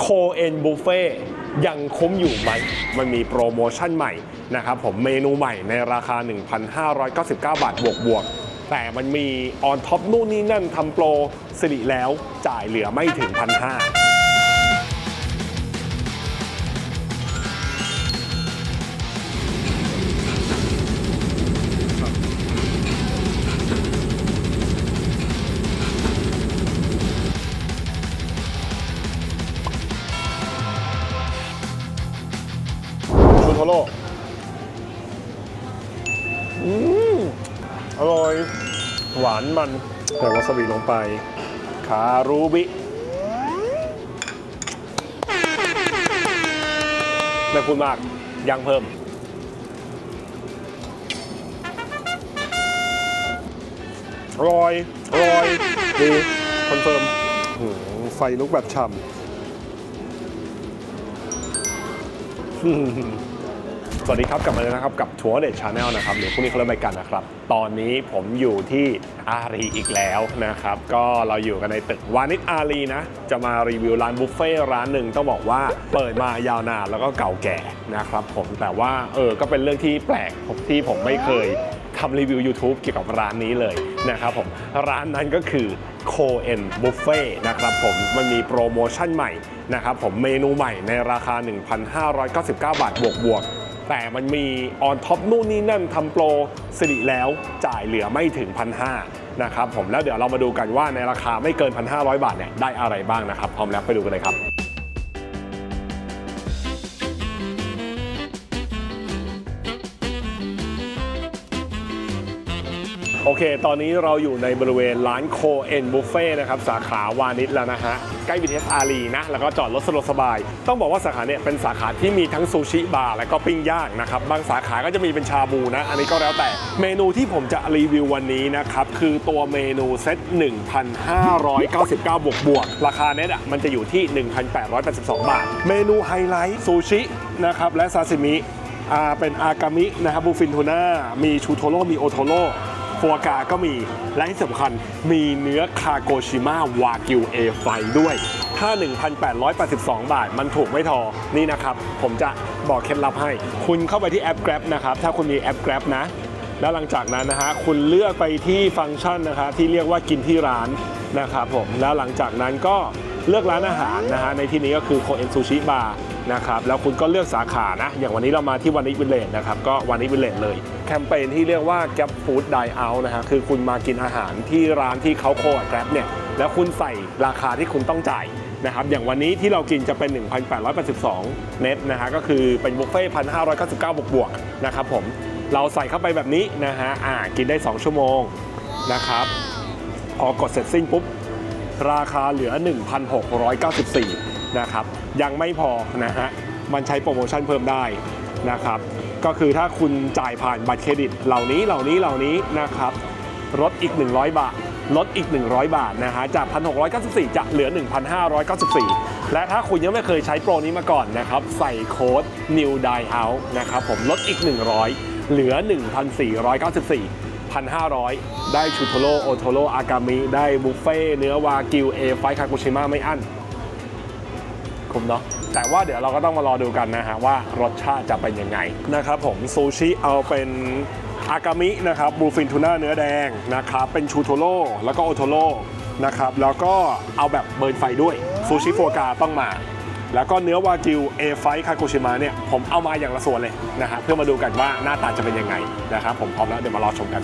โคเอนบุฟเฟ่ยังคุ้มอยู่ไหม มันมีโปรโมชั่นใหม่นะครับผมเมนูใหม่ในราคา 1,599 บาทบวกบวกๆแต่มันมีออนท็อปนู่นนี่นั่นทำโปรสิริแล้วจ่ายเหลือไม่ถึง1,500 โทโร่อืมอร่อย หวานมันใส่วาซาบิลงไป คารูบิ ไม่พูดมาก ยังเพิ่ม อร่อย อร่อย ดี คอนเฟิร์มหืมไฟลุกแบบฉ่ำ สวัสดีครับกลับมาเลยนะครับกับทัวร์เดชชาแนลนะครับเดี๋ยวพรุ่งนี้เขาเริ่มรายการนะครับ ตอนนี้ผมอยู่ที่อารีอีกแล้วนะครับ ก็เราอยู่กันในตึกวานิชอารีนะ จะมารีวิวร้านบุฟเฟ่ร้านหนึ่งต้องบอกว่าเปิดมายาวนานแล้วก็เก่าแก่นะครับผมแต่ว่าเออก็เป็นเรื่องที่แปลกที่ผมไม่เคยทำรีวิว YouTube เกี่ยวกับร้านนี้เลยนะครับผมร้านนั้นก็คือ c o e n Buffet นะครับผมมันมีโปรโมชั่นใหม่นะครับผมเมนูใหม่ในราคา 1,599 บาทบวกบวก แต่มันมีออนท็อปนู่นนี่นั่นทำโปรสิริแล้วจ่ายเหลือไม่ถึงพันห้านะครับผมแล้วเดี๋ยวเรามาดูกันว่าในราคาไม่เกิน 1,500 บาทเนี่ยได้อะไรบ้างนะครับพร้อมแล้วไปดูกันเลยครับ โอเค ตอนนี้เราอยู่ในบริเวณร้านโคเอ็นบุฟเฟ่นะครับ สาขาวานิชแล้วนะฮะ ใกล้ BTS อารีนะ แล้วก็จอดรถสะดวกสบาย ต้องบอกว่าสาขาเนี่ยเป็นสาขาที่มีทั้งซูชิบาร์และก็ปิ้งย่างนะครับ บางสาขาก็จะมีเป็นชาบูนะ อันนี้ก็แล้วแต่ เมนูที่ผมจะรีวิววันนี้นะครับ คือตัวเมนูเซต 1,599 บวกบวก ราคาเน็ตอะมันจะอยู่ที่ 1,882 บาท เมนูไฮไลท์ซูชินะครับและซาซิมิอ่าเป็นอากามินะครับบูฟินทูน่ามีชูโทโร่มีโอโทโร่ ฟัวกาก็มี และที่สำคัญมีเนื้อคาโกชิมาวากิวเอไฟด้วย ถ้า 1,882 บาทมันถูกไม่ทอนี่นะครับ ผมจะบอกเคล็ดลับให้ คุณเข้าไปที่แอป Grab นะครับ ถ้าคุณมีแอป Grab นะ แล้วหลังจากนั้นนะฮะคุณเลือกไปที่ฟังก์ชันนะคะที่เรียกว่ากินที่ร้านนะครับผมแล้วหลังจากนั้นก็เลือกร้านอาหารนะฮะในที่นี้ก็คือโคเอ็นซูชิบาร์ นะครับแล้วคุณก็เลือกสาขานะ อย่างวันนี้เรามาที่วานิชวิลเลจนะครับก็วานิชวิลเลจเลย แคมเปญที่เรียกว่า Gap Food Dine Out นะฮะคือคุณมากินอาหารที่ร้านที่เขาโคกับ Grab เนี่ยแล้วคุณใส่ราคาที่คุณต้องจ่ายนะครับอย่างวันนี้ที่เรากินจะเป็น 1,882 เน็ตนะฮะก็คือเป็นบุฟเฟ่ต์1,599 บวกบวกๆนะครับผมเราใส่เข้าไปแบบนี้นะฮะอ่ากินได้ 2 ชั่วโมงนะครับพอกดเสร็จสิ้นปุ๊บราคาเหลือ 1,694 นะครับยังไม่พอนะฮะมันใช้โปรโมชั่นเพิ่มได้นะครับก็คือถ้าคุณจ่ายผ่านบัตรเครดิตเหล่านี้เหล่านี้เหล่านี้นะครับลดอีก 100 บาทลดอีก 100 บาทนะฮะจาก 1,694 จะเหลือ 1,594 และถ้าคุณยังไม่เคยใช้โปรนี้มาก่อนนะครับ ใส่โค้ด new die out นะครับผมลดอีก 100 เหลือ 1,494 1,500 ได้ชูโทโร่โอโทโร่อากามิ ได้บุฟเฟ่เนื้อวากิวเอไฟคาโกชิมะไม่อั้น คุ้มเนาะแต่ว่าเดี๋ยวเราก็ต้องมารอดูกันนะฮะว่ารสชาติจะเป็นยังไงนะครับผมซูชิเอาเป็นอากามินะครับบลูฟินทูน่าเนื้อแดงนะครับเป็นชูโทโร่แล้วก็โอโทโร่นะครับแล้วก็เอาแบบเบิร์นไฟด้วยซูชิโฟกาต้องมา แล้วก็เนื้อวากิวเอไฟคาโกชิมะเนี่ยผมเอามาอย่างละส่วนเลยนะฮะเพื่อมาดูกันว่าหน้าตาจะเป็นยังไงนะครับผมพร้อมแล้วเดี๋ยวมารอชมกัน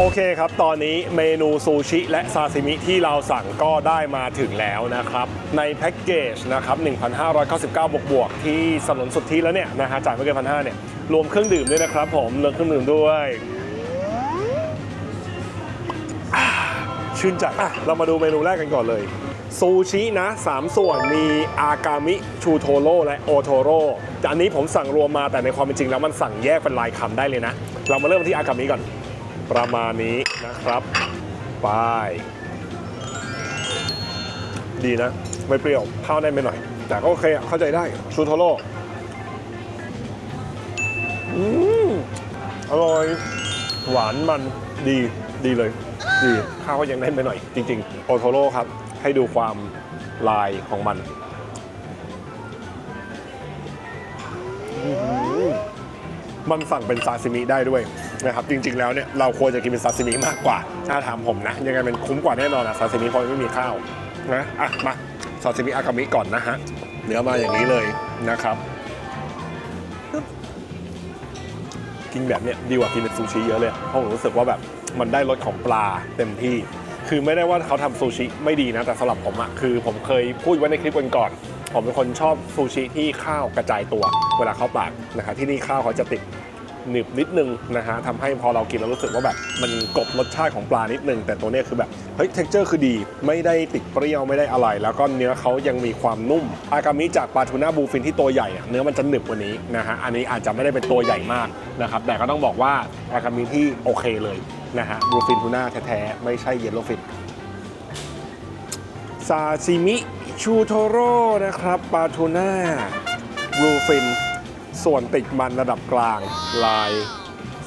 โอเคครับ ตอนนี้เมนูซูชิและซาซิมิที่เราสั่งก็ได้มาถึงแล้วนะครับ ในแพ็กเกจนะครับ 1,599 บวกบวกที่สนนสุดที่แล้วเนี่ยนะฮะจ่ายไม่เกินพันห้าเนี่ย รวมเครื่องดื่มด้วยนะครับผมรวมเครื่องดื่มด้วย ชื่นใจอะเรามาดูเมนูแรกกันก่อนเลยซูชินะ 3 ส่วนมีอากามิชูโทโร่และโอโทโร่อันนี้ผมสั่งรวมมาแต่ในความเป็นจริงแล้วมันสั่งแยกเป็นลายคำได้เลยนะ เรามาเริ่มที่อากามิก่อน ประมาณนี้นะครับไปดีนะ ไม่เปรี้ยวข้าวแน่นไปหน่อย แต่ก็โอเคอะเข้าใจได้ชูโทโร่อืมอร่อยหวานมันดีดีเลย ดีข้าวก็ยังแน่นไปหน่อย จริง ๆ โอโทโร่ครับ ให้ดูความลายของมัน มันสั่งเป็นซาซิมิได้ด้วยนะครับจริง ๆ แล้วเนี่ยเราควรจะกินเป็นซาซิมิมากกว่าถ้าถามผมนะ ยังไงเป็นคุ้มกว่าแน่นอนอะซาซิมิเพราะไม่มีข้าวนะอะมาซาซิมิอากามิก่อนนะฮะเนื้อมาอย่างนี้เลยนะครับ กินแบบเนี้ยดีกว่ากินเป็นซูชิเยอะเลยเพราะผมรู้สึกว่าแบบมันได้รสของปลาเต็มที่ คือไม่ได้ว่าเขาทำซูชิไม่ดีนะแต่สำหรับผมอะคือผมเคยพูดไว้ในคลิปกันก่อนผมเป็นคนชอบซูชิที่ข้าวกระจายตัวเวลาเข้าปากนะครับที่นี่ข้าวเขาจะติด หนึบนิดนึงนะฮะทำให้พอเรากินแล้วรู้สึกว่าแบบมันกบรสชาติของปลานิดนึง แต่ตัวเนี้ยคือแบบเฮ้ยเท็กเจอร์คือดี ไม่ได้ติดเปรี้ยวไม่ได้อะไร แล้วก็เนื้อเขายังมีความนุ่ม อากามิจากปลาทูน่าบูฟินที่ตัวใหญ่อะเนื้อมันจะหนึบกว่านี้นะฮะอันนี้อาจจะไม่ได้เป็นตัวใหญ่มากนะครับแต่ก็ต้องบอกว่าอากามิที่โอเคเลยนะฮะบูฟินทูน่าแท้ๆไม่ใช่เยลโลฟินซาซิมิชูโทโร่นะครับปลาทูน่าบลูฟิน ส่วนติดมันระดับกลางลาย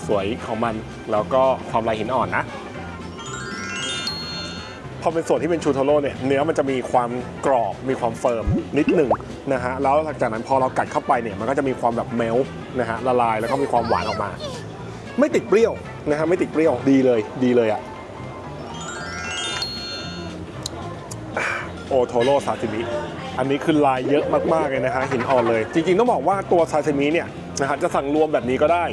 สวยของมัน แล้วก็ความลายหินอ่อนนะ พอเป็นส่วนที่เป็นชูโทโร่เนี่ยเนื้อมันจะมีความกรอบมีความเฟิร์มนิดหนึ่งนะฮะแล้วหลังจากนั้นพอเรากัดเข้าไปเนี่ยมันก็จะมีความแบบเมลนะฮะละลายแล้วก็มีความหวานออกมา ไม่ติดเปรี้ยวนะฮะไม่ติดเปรี้ยวดีเลยดีเลยอะ โอโทโร่ซาซิมิ อันนี้คือลายเยอะมากๆเลยนะฮะหินอ่อนเลย จริงๆต้องบอกว่าตัวซาซิมิเนี่ยนะฮะจะสั่งรวมแบบนี้ก็ได้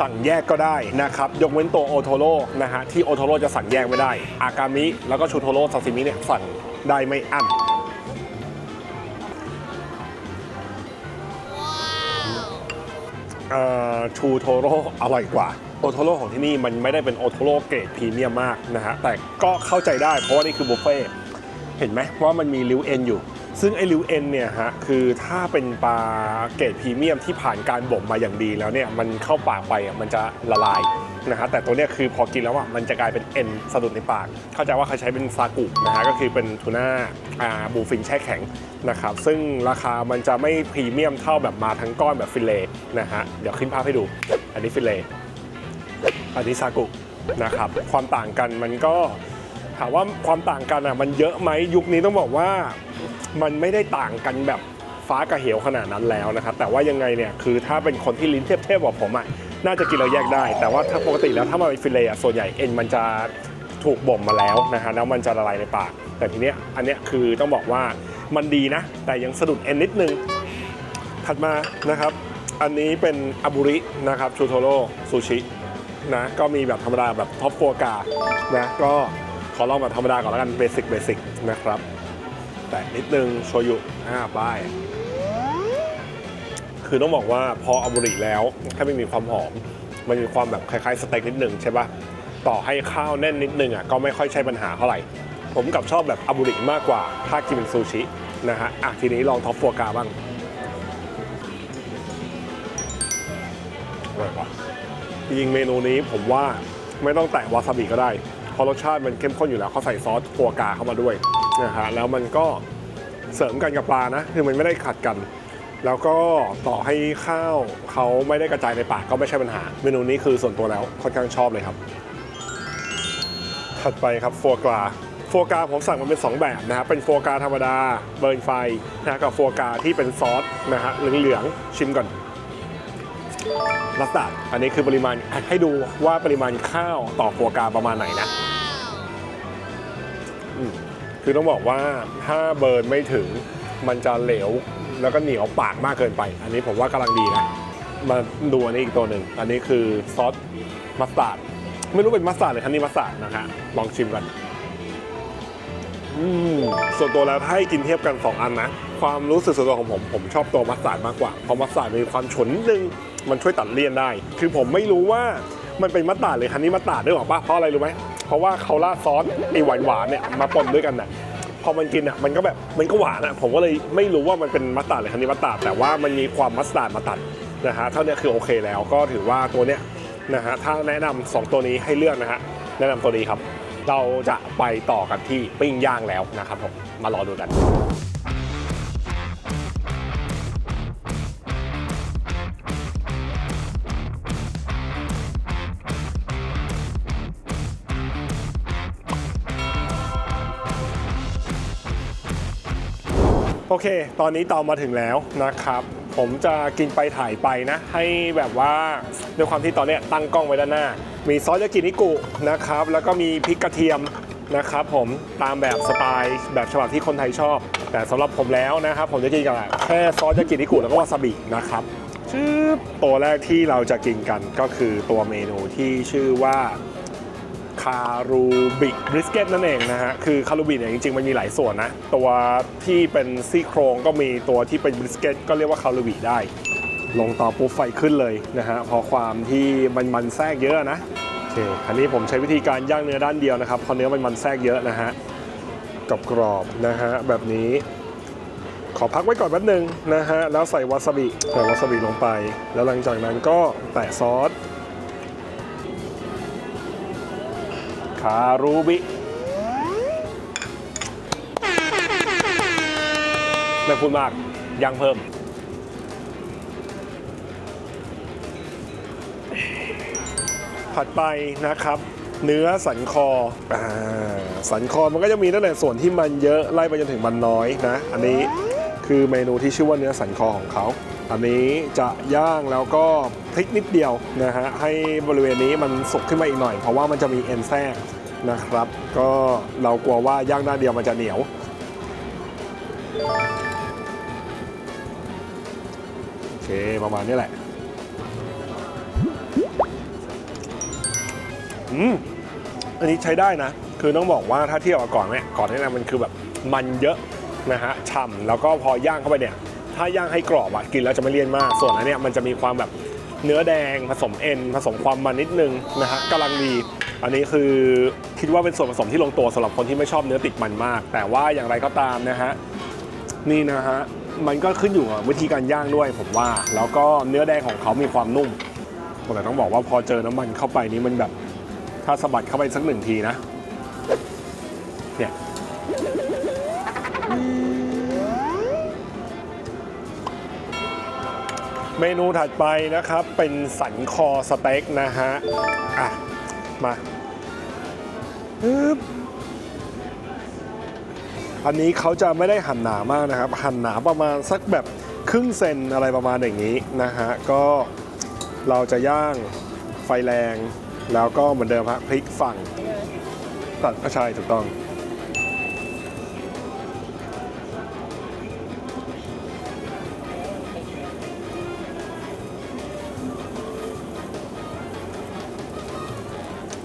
สั่งแยกก็ได้นะครับ ยกเว้นตัวโอโทโร่นะฮะที่โอโทโร่จะสั่งแยกไม่ได้ อากามิ แล้วก็ชูโทโร่ซาซิมิเนี่ยสั่งได้ไม่อั้นเอ่อชูโทโร่อร่อยกว่าโอโทโร่ของที่นี่มันไม่ได้เป็นโอโทโร่เกรดพรีเมียมมากนะฮะแต่ก็เข้าใจได้เพราะว่านี่คือบุฟเฟ่ต์ เห็นไหมว่ามันมีริ้วเอ็นอยู่ ซึ่งไอ้ริ้วเอ็นเนี่ยฮะคือถ้าเป็นปลาเกรดพรีเมียมที่ผ่านการบ่มมาอย่างดีแล้วเนี่ยมันเข้าปากไปมันจะละลายนะฮะแต่ตัวเนี้ยคือพอกินแล้วอะมันจะกลายเป็นเอ็นสะดุดในปาก เข้าใจว่าเขาใช้เป็นซากุนะฮะก็คือเป็นทูน่าอ่าบูฟินแช่แข็งนะครับซึ่งราคามันจะไม่พรีเมียมเท่าแบบมาทั้งก้อนแบบฟิเลตนะฮะเดี๋ยวขึ้นภาพให้ดู อันนี้ฟิเลตอันนี้ซากุนะครับความต่างกันมันก็ ถามว่าความต่างกันอะมันเยอะไหมยุคนี้ต้องบอกว่ามันไม่ได้ต่างกันแบบฟ้ากับเหวขนาดนั้นแล้วนะครับแต่ว่ายังไงเนี่ยคือถ้าเป็นคนที่ลิ้นเทียบๆกว่าผมอะน่าจะกินเราแยกได้ แต่ว่าถ้าปกติแล้วถ้ามาเป็นฟิเลอะส่วนใหญ่เอ็นมันจะถูกบ่มมาแล้วนะฮะแล้วมันจะละลายในปาก แต่ทีเนี้ยอันเนี้ยคือต้องบอกว่ามันดีนะ แต่ยังสะดุดเอ็นนิดนึง ถัดมานะครับ อันนี้เป็นอาบุรินะครับชูโทโร่ซูชินะก็มีแบบธรรมดาแบบท็อปโฟกานะก็ ขอลองแบบธรรมดาก่อนแล้วกันเบสิกเบสิกนะครับ แต่นิดนึงโชยุอ่าป้าย คือต้องบอกว่าพออาบุริแล้วถ้าไม่มีความหอม มันมีความแบบคล้ายๆสเต็กนิดนึงใช่ปะต่อให้ข้าวแน่นนิดนึงอะก็ไม่ค่อยใช่ปัญหาเท่าไหร่ ผมกับชอบแบบอาบุริมากกว่าถ้ากินเป็นซูชินะฮะอะทีนี้ลองท็อปโฟกาบ้างอร่อยกว่าจริงเมนูนี้ผมว่าไม่ต้องแตะวาซาบิก็ได้ ราะรสชาติมันเข้มข้นอยู่แล้วเขาใส่ซอสฟัวกราเข้ามาด้วยนะฮะแล้วมันก็เสริมกันกับปลานะคือมันไม่ได้ขัดกัน แล้วก็ต่อให้ข้าวเขาไม่ได้กระจายในปากก็ไม่ใช่ปัญหา เมนูนี้คือส่วนตัวแล้วค่อนข้างชอบเลยครับ ถัดไปครับฟัวกราฟัวกราผมสั่งมันเป็น 2 แบบนะฮะเป็นฟัวกราธรรมดาเบิร์นไฟนะฮะกับฟัวกราที่เป็นซอสนะฮะเหลืองๆชิมก่อน ลัสตาร์ดอันนี้คือปริมาณให้ดูว่าปริมาณข้าวต่อฟัวกราประมาณไหนนะคือต้องบอกว่าถ้าเบิร์นไม่ถึงมันจะเหลว แล้วก็เหนียวปากมากเกินไป อันนี้ผมว่ากำลังดีนะ มาดูอันนี้อีกตัวหนึ่ง อันนี้คือซอสมัสตาร์ดไม่รู้เป็นมัสตาร์ดหรือฮันนี่มัสตาร์ดนะฮะลองชิมกันส่วนตัวแล้วถ้าให้กินเทียบกัน 2 อันนะ ความรู้สึกส่วนตัวของผม ผมชอบตัวมัสตาร์ดมากกว่า เพราะมัสตาร์ดมีความฉุนนิดนึง มันช่วยตัดเลี่ยนได้ คือผมไม่รู้ว่ามันเป็นมัสตาร์ดหรือฮันนี่มัสตาร์ดด้วยหรอปะเพราะอะไรรู้ไหมเพราะว่าเขาราดซอสไอหวานหวานเนี่ยมาปนด้วยกันน่ะพอมันกินอะมันก็แบบมันก็หวานอะผมก็เลยไม่รู้ว่ามันเป็นมัสตาร์ดหรือฮันนี่มัสตาร์ดแต่ว่ามันมีความมัสตาร์ดมาตัดนะฮะเท่านี้คือโอเคแล้วก็ถือว่าตัวเนี้ยนะฮะถ้าแนะนำสองตัวนี้ให้เลือกนะฮะแนะนำตัวนี้ครับ เราจะไปต่อกันที่ปิ้งย่างแล้วนะครับผมมารอดูกัน เค ตอนนี้เตามาถึงแล้วนะครับ ผมจะกินไปถ่ายไปนะ ให้แบบว่าด้วยความที่ตอนเนี้ยตั้งกล้องไว้ด้านหน้า มีซอสยากินิกุนะครับ แล้วก็มีพริกกระเทียมนะครับผมตามแบบสไตล์แบบฉบับที่คนไทยชอบ แต่สำหรับผมแล้วนะครับ ผมจะกินกับแค่ซอสยากินิกุแล้วก็วาซาบินะครับชื่อตัวแรกที่เราจะกินกันก็คือตัวเมนูที่ชื่อว่า คารูบิบริสเกตนั่นเองนะฮะ คือคารูบิเนี่ยจริงๆ มันมีหลายส่วนนะ ตัวที่เป็นซี่โครงก็มีตัวที่เป็นบริสเกตก็เรียกว่าคารูบิได้ ลงต่อปุ๊บไฟขึ้นเลยนะฮะเพอความที่มันมันแทรกเยอะนะโอเคอันนี้ผมใช้วิธีการย่างเนื้อด้านเดียวนะครับเพราะเนื้อมันมันแทรกเยอะนะฮะกรอบกรอบนะฮะแบบนี้ขอพักไว้ก่อนแป๊บนึงนะฮะ แล้วใส่วาซาบิใส่วาซาบิลงไป แล้วหลังจากนั้นก็แตะซอส คารูบิไม่พูดมากยังเพิ่ม ผัดไปนะครับ เนื้อสันคออาสันคอมันก็จะมีตั้งแต่ส่วนที่มันเยอะไล่ไปจนถึงมันน้อยนะ อันนี้คือเมนูที่ชื่อว่าเนื้อสันคอของเขา อันนี้จะย่างแล้วก็พลิกนิดเดียวนะฮะให้บริเวณนี้มันสุกขึ้นมาอีกหน่อย เพราะว่ามันจะมีเอ็นแทรกนะครับ ก็เรากลัวว่าย่างหน้าเดียวมันจะเหนียว โอเคประมาณนี้แหละอืมอันนี้ใช้ได้นะ คือต้องบอกว่าถ้าเทียบกับก่อนเนี่ยก่อนหนานี้มันคือแบบมันเยอะนะฮะฉ่ำแล้วก็พอย่างเข้าไปเนี่ย ถ้าย่างให้กรอบอะกินแล้วจะไม่เลี่ยนมาก ส่วนอันเนี้ยมันจะมีความแบบเนื้อแดงผสมเอ็นผสมความมันนิดนึงนะฮะกำลังดี อันนี้คือคิดว่าเป็นส่วนผสมที่ลงตัวสำหรับคนที่ไม่ชอบเนื้อติดมันมาก แต่ว่าอย่างไรก็ตามนะฮะนี่นะฮะมันก็ขึ้นอยู่กับวิธีการย่างด้วยผมว่า แล้วก็เนื้อแดงของเขามีความนุ่มแต่ต้องบอกว่าพอเจอน้ำมันเข้าไปนี่มันแบบ ถ้าสะบัดเข้าไปสักหนึ่งทีนะเนี่ย เมนูถัดไปนะครับ เป็นสันคอสเต็กนะฮะ อะ มาปึ๊บอันนี้เขาจะไม่ได้หั่นหนามากนะครับ หั่นหนาประมาณสักแบบครึ่งเซนอะไรประมาณอย่างนี้นะฮะ ก็เราจะย่างไฟแรง แล้วก็เหมือนเดิมฮะพลิกฝั่งตัดกระชายถูกต้อง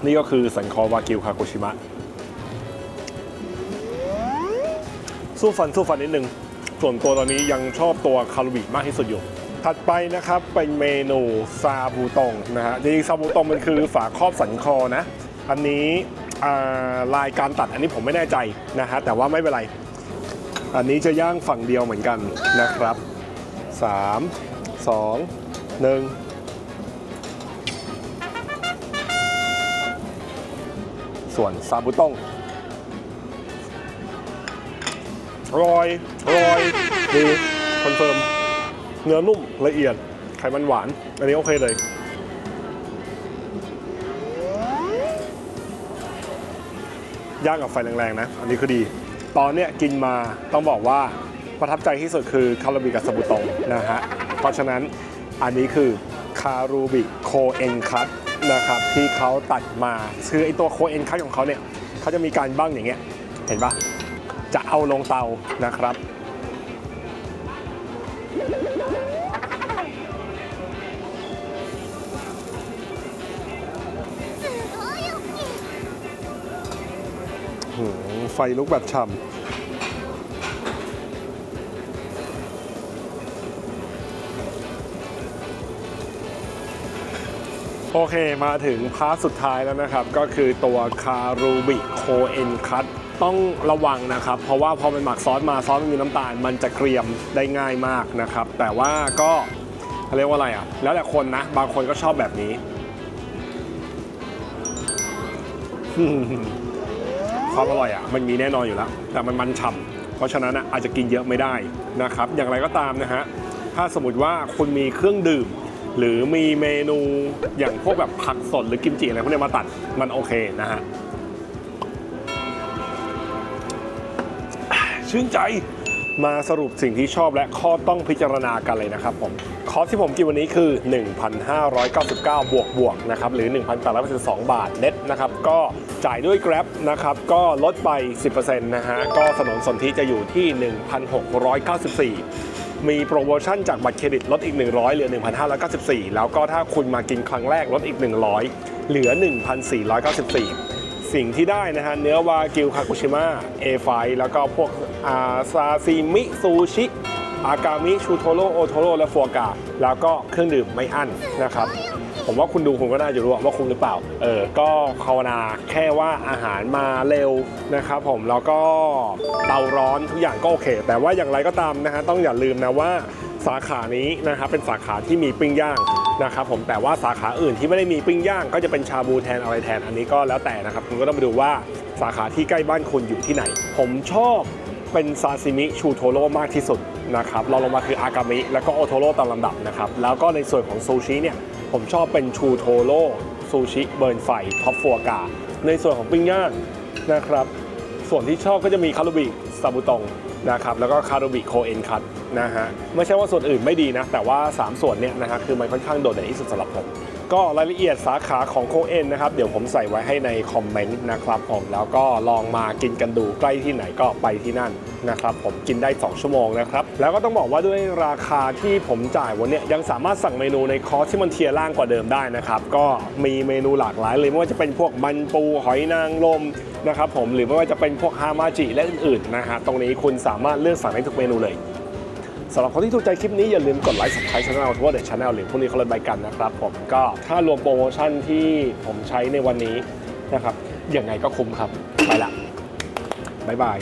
นี่ก็คือสันคอวากิวคาโกชิมะ สู้ฟันสู้ฟันนิดนึง ส่วนตัวตอนนี้ยังชอบตัวคารุบิมากที่สุดอยู่ ถัดไปนะครับเป็นเมนูซาบูตงนะฮะจริงๆซาบูตงมันคือฝาครอบสันคอนะ อันนี้ลายการตัดอันนี้ผมไม่แน่ใจนะฮะแต่ว่าไม่เป็นไร อันนี้จะย่างฝั่งเดียวเหมือนกันนะครับ 3 2 1 ส่วนซาบูตงอร่อยอร่อยดีคอนเฟิร์มเนื้อนุ่มละเอียด ไขมันหวาน อันนี้โอเคเลย ย่างกับไฟแรงๆนะ อันนี้คือดี ตอนเนี้ยกินมาต้องบอกว่าประทับใจที่สุดคือคาราบิกับซาบุตงนะฮะ เพราะฉะนั้นอันนี้คือคารูบิโคเอนคัต นะครับที่เขาตัดมาคือไอตัวโคเอนคัตของเขาเนี่ยเขาจะมีการบ้างอย่างเงี้ยเห็นปะจะเอาลงเตานะครับ ไฟลุกแบบฉ่ำ โอเคมาถึงพาร์ทสุดท้ายแล้วนะครับ ก็คือตัวคารูบิโคเอนคัตต้องระวังนะครับ เพราะว่าพอมันหมักซอสมาซอสมันมีน้ำตาล มันจะเกรียมได้ง่ายมากนะครับ แต่ว่าก็เขาเรียกว่าอะไรอะ แล้วแต่คนนะ บางคนก็ชอบแบบนี้ ความอร่อยอะ มันมีแน่นอนอยู่แล้ว แต่มันมันฉ่ำเพราะฉะนั้นอะอาจจะกินเยอะไม่ได้นะครับ อย่างไรก็ตามนะฮะถ้าสมมติว่าคุณมีเครื่องดื่ม หรือมีเมนูอย่างพวกแบบผักสดหรือกิมจิอะไรพวกนี้มาตัดมันโอเคนะฮะชื่นใจมาสรุปสิ่งที่ชอบและข้อต้องพิจารณากันเลยนะครับผมคอสที่ผมกินวันนี้คือ 1,599 บวกบวกนะครับหรือ 1,882บาทเน็ตนะครับก็จ่ายด้วย Grab นะครับก็ลดไป 10%นะฮะก็สนนสนธิจะอยู่ที่ 1,694 มีโปรโมชั่นจากบัตรเครดิตลดอีก 100 เหลือ 1,594 แล้วก็ถ้าคุณมากินครั้งแรกลดอีก 100 เหลือ 1,494 สิ่งที่ได้นะฮะเนื้อวากิวคากุชิมะเอไฟแล้วก็พวกอาซาซิมิซูชิอากามิชูโทโร่โอโทโร่และฟัวกาแล้วก็เครื่องดื่มไม่อั้นนะครับ ผมว่าคุณดูคุณก็น่าจะรู้ว่าคุ้มหรือเปล่า เออ ก็ภาวนาแค่ว่าอาหารมาเร็วนะครับผม แล้วก็เตาร้อนทุกอย่างก็โอเค แต่ว่าอย่างไรก็ตามนะฮะ ต้องอย่าลืมนะว่าสาขานี้นะครับเป็นสาขาที่มีปิ้งย่างนะครับผมแต่ว่าสาขาอื่นที่ไม่ได้มีปิ้งย่าง ก็จะเป็นชาบูแทนอะไรแทนอันนี้ก็แล้วแต่นะครับคุณก็ต้องไปดูว่าสาขาที่ใกล้บ้านคุณอยู่ที่ไหน ผมชอบเป็นซาซิมิชูโทโร่มากที่สุด นะครับเรองลงมาคืออากามิแล้วก็โอโทโร่ตามลำดับนะครับแล้วก็ในส่วนของซูชิเนี่ยผมชอบเป็นชูโทโร่ซูชิเบิร์นไฟท็อปฟัวกา ในส่วนของปิ้งย่างนะครับส่วนที่ชอบก็จะมีคารุบิซาบุตงนะครับแล้วก็คารุบิโคเอนคัตนะฮะไม่ใช่ว่าส่วนอื่นไม่ดีนะแต่ว่า 3 ส่วนเนี่ยนะฮะคือมันค่อนข้างโดดเด่นที่สุดสำหรับผม ก็รายละเอียดสาขาของโคเอ็นนะครับ เดี๋ยวผมใส่ไว้ให้ในคอมเมนต์นะครับผมแล้วก็ลองมากินกันดูใกล้ที่ไหนก็ไปที่นั่นนะครับผมกินได้ 2 ชั่วโมงนะครับ แล้วก็ต้องบอกว่าด้วยราคาที่ผมจ่ายวันนี้ยยังสามารถสั่งเมนูในคอร์สที่มันเทียร์ล่างกว่าเดิมได้นะครับ ก็มีเมนูหลากหลายเลยไม่ว่าจะเป็นพวกมันปูหอยนางรมนะครับผมหรือไม่ว่าจะเป็นพวกฮามาจิและอื่นๆนะฮะตรงนี้คุณสามารถเลือกสั่งได้ทุกเมนูเลย สำหรับคนที่ถูกใจคลิปนี้อย่าลืมกดไลค์ subscribe channel ทั่วเดอะชาแนลหรือพวกนี้เขาเลยไปกันนะครับผมก็ถ้ารวมโปรโมชั่นที่ผมใช้ในวันนี้นะครับยังไงก็คุ้มครับ ไปละบ๊ายบาย